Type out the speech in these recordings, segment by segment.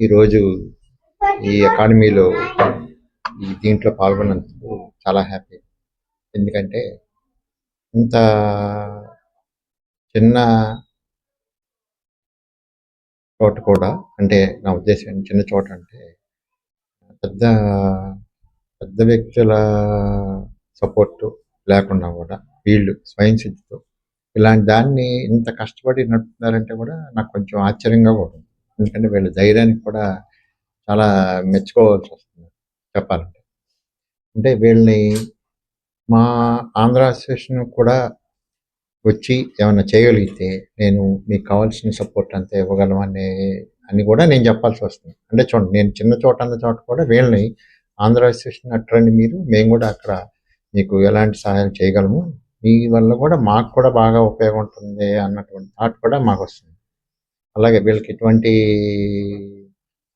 ఈరోజు ఈ అకాడమీలో ఈ దీంట్లో పాల్గొన్నందుకు చాలా హ్యాపీ. ఎందుకంటే ఇంత చిన్న చోట కూడా అంటే నా ఉద్దేశం చిన్న చోట అంటే పెద్ద పెద్ద వ్యక్తుల సపోర్ట్ లేకుండా కూడా వీళ్ళు స్వయం సిద్ధితో ఇలాంటి దాన్ని ఇంత కష్టపడి నడుపుతున్నారంటే కూడా నాకు కొంచెం ఆశ్చర్యంగా కూడా ఎందుకంటే వీళ్ళ ధైర్యానికి కూడా చాలా మెచ్చుకోవాల్సి వస్తుంది చెప్పాలంటే. అంటే వీళ్ళని మా ఆంధ్ర అసోసియేషన్ కూడా వచ్చి ఏమైనా చేయగలిగితే నేను మీకు కావాల్సిన సపోర్ట్ అంతా ఇవ్వగలను అనే అని కూడా నేను చెప్పాల్సి వస్తుంది. అంటే చూడండి నేను చిన్న చోట అన్న చోట కూడా వీళ్ళని ఆంధ్ర అసోసియేషన్ అట్రండి మీరు మేము కూడా అక్కడ మీకు ఎలాంటి సహాయం చేయగలము. మీ వల్ల కూడా మాకు కూడా బాగా ఉపయోగం ఉంటుంది అన్నటువంటి థాట్ కూడా మాకు వస్తుంది. అలాగే వీళ్ళకి ఎటువంటి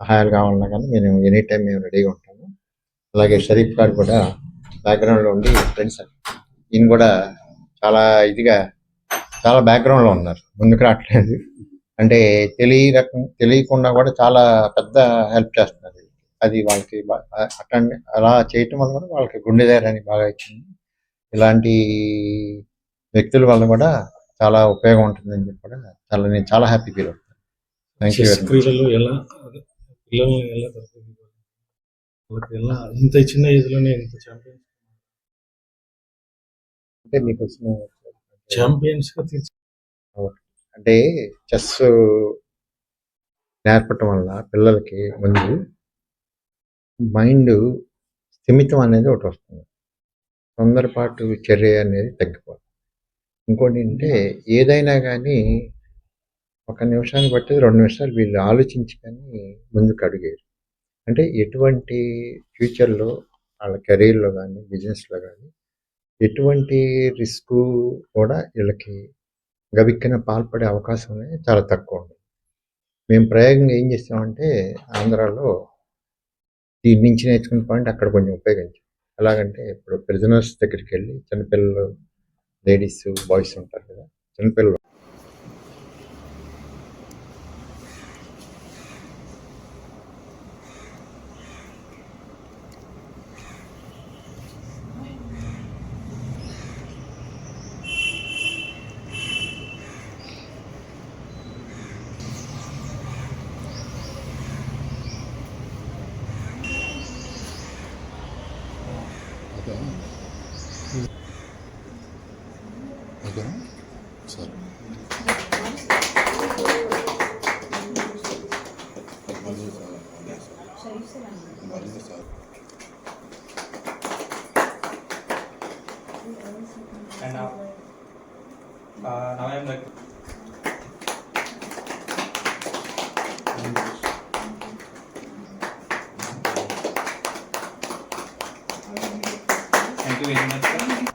సహాయాలు కావాలన్నా కానీ మేము ఎనీ టైం మేము రెడీగా ఉంటాము. అలాగే షరీఫ్ గారు కూడా బ్యాక్గ్రౌండ్లో ఉండి ఫ్రెండ్స్ ఈయన కూడా చాలా ఇదిగా చాలా బ్యాక్గ్రౌండ్లో ఉన్నారు. ముందుకు రావట్లేదు. అంటే తెలియ రకం తెలియకుండా కూడా చాలా పెద్ద హెల్ప్ చేస్తున్నారు అది వాళ్ళకి అటెండ్ అలా చేయటం వల్ల కూడా వాళ్ళకి గుండె ధైర్యాన్ని బాగా ఇచ్చింది. ఇలాంటి వ్యక్తుల వల్ల కూడా చాలా ఉపయోగం ఉంటుందని చెప్పి కూడా చాలా నేను చాలా హ్యాపీ ఫీల్ అవుతాను చెస్ వెరీ మచ్ క్రీడలు ఎలా అదే పిల్లల్ని ఎలా తరగతి వాళ్ళకి ఎలా ఇంత చిన్న ఏజ్లోనే ఇంత ఛాంపియన్స్ అంటే మీకు వచ్చిన ఛాంపియన్స్గా తీర్చి అంటే చెస్ నేర్పటం వల్ల పిల్లలకి ముందు మైండ్ స్థిమితం అనేది ఒకటి వస్తుంది. తొందరపాటు చర్య అనేది తగ్గిపోతుంది ఇంకోటి ఏంటంటే ఏదైనా కానీ ఒక నిమిషాన్ని బట్టి రెండు నిమిషాలు వీళ్ళు ఆలోచించి కానీ ముందుకు అడిగారు. అంటే ఎటువంటి ఫ్యూచర్లో వాళ్ళ కెరీర్లో కానీ బిజినెస్లో కానీ ఎటువంటి రిస్క్ కూడా వీళ్ళకి గబిక్కిన పాల్పడే అవకాశం అనేది చాలా తక్కువ ఉంది. మేము ప్రయోగంగా ఏం చేస్తామంటే ఆంధ్రాలో దీని నుంచి నేర్చుకున్న పాయింట్ అక్కడ కొంచెం ఉపయోగించాం. ఎలాగంటే ఇప్పుడు ప్రిజనర్స్ దగ్గరికి వెళ్ళి చిన్నపిల్లలు లేడీస్ బాయ్స్ ఉంటారు కదా చిన్నపిల్లలు ఓకేనా సరే మళ్ళీ మళ్ళీ sir and now, uh, now I am like Thank you very much sir.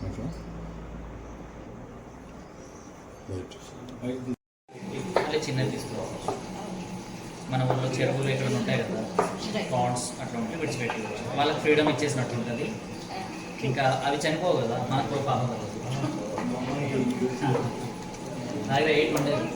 Okay right అట్లా చిన్నది తీసుకోవాలి మన ఊళ్ళో చెరువులు ఎక్కడ ఉంటాయి కదా? పాండ్స్ అట్లా ఉంటే విడిచిపెట్టుకోవచ్చు వాళ్ళకి ఫ్రీడమ్ ఇచ్చేసినట్టు ఉంటుంది. ఇంకా అవి చనిపోవు కదా మనకు కూడా పాపం కదా. దగ్గర ఎయిట్ ఉండేది.